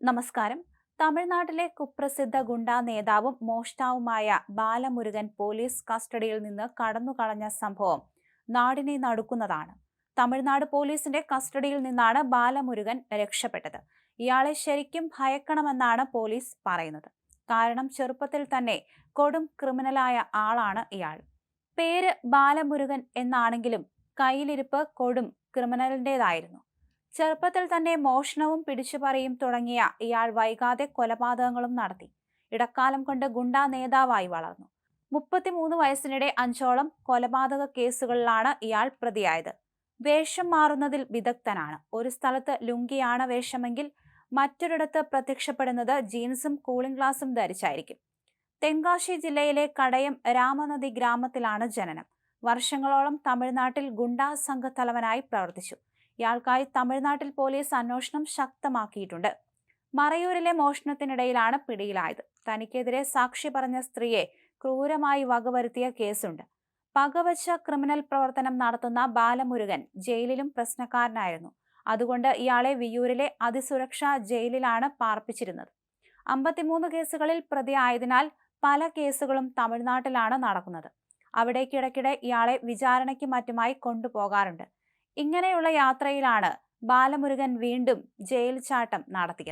നമസ്കാരം. തമിഴ്നാട്ടിലെ കുപ്രസിദ്ധ ഗുണ്ടാ നേതാവും മോഷ്ടാവുമായ ബാലമുരുകൻ പോലീസ് കസ്റ്റഡിയിൽ നിന്ന് കടന്നുകളഞ്ഞ സംഭവം നാടിനെ നടുക്കുന്നതാണ്. തമിഴ്നാട് പോലീസിന്റെ കസ്റ്റഡിയിൽ നിന്നാണ് ബാലമുരുകൻ രക്ഷപ്പെട്ടത്. ഇയാളെ ശരിക്കും ഭയക്കണമെന്നാണ് പോലീസ് പറയുന്നത്. കാരണം ചെറുപ്പത്തിൽ തന്നെ കൊടും ക്രിമിനലായ ആളാണ് ഇയാൾ. പേര് ബാലമുരുകൻ എന്നാണെങ്കിലും കയ്യിലിരിപ്പ് കൊടും ക്രിമിനലിന്റെതായിരുന്നു ചെറുപ്പത്തിൽ തന്നെ മോഷണവും പിടിച്ചുപറിയും തുടങ്ങിയ ഇയാൾ വൈകാതെ കൊലപാതകങ്ങളും നടത്തി. ഇടക്കാലം കൊണ്ട് ഗുണ്ടാ നേതാവായി വളർന്നു. മുപ്പത്തിമൂന്ന് വയസ്സിനിടെ അഞ്ചോളം കൊലപാതക കേസുകളിലാണ് ഇയാൾ പ്രതിയായത്. വേഷം മാറുന്നതിൽ വിദഗ്ധനാണ്. ഒരു സ്ഥലത്ത് ലുങ്കിയാണ് വേഷമെങ്കിൽ മറ്റൊരിടത്ത് പ്രത്യക്ഷപ്പെടുന്നത് ജീൻസും കൂളിംഗ് ഗ്ലാസും ധരിച്ചായിരിക്കും. തെങ്കാശി ജില്ലയിലെ കടയം രാമനദി ഗ്രാമത്തിലാണ് ജനനം. വർഷങ്ങളോളം തമിഴ്നാട്ടിൽ ഗുണ്ടാ സംഘത്തലവനായി പ്രവർത്തിച്ചു. ഇയാൾക്കായി തമിഴ്നാട്ടിൽ പോലീസ് അന്വേഷണം ശക്തമാക്കിയിട്ടുണ്ട്. മറയൂരിലെ മോഷണത്തിനിടയിലാണ് പിടിയിലായത്. തനിക്കെതിരെ സാക്ഷി പറഞ്ഞ സ്ത്രീയെ ക്രൂരമായി വകവരുത്തിയ കേസുണ്ട്. പകവച്ച ക്രിമിനൽ പ്രവർത്തനം നടത്തുന്ന ബാലമുരുകൻ ജയിലിലും പ്രശ്നക്കാരനായിരുന്നു. അതുകൊണ്ട് ഇയാളെ വിയൂരിലെ അതിസുരക്ഷാ ജയിലിലാണ് പാർപ്പിച്ചിരുന്നത്. അമ്പത്തിമൂന്ന് കേസുകളിൽ പ്രതിയായതിനാൽ പല കേസുകളും തമിഴ്നാട്ടിലാണ് നടക്കുന്നത്. അവിടേക്കിടയ്ക്കിടെ ഇയാളെ വിചാരണയ്ക്ക് മറ്റുമായി കൊണ്ടുപോകാറുണ്ട്. ഇങ്ങനെയുള്ള യാത്രയിലാണ് ബാലമുരുകൻ വീണ്ടും ജയിൽ ചാട്ടം നടത്തിയത്.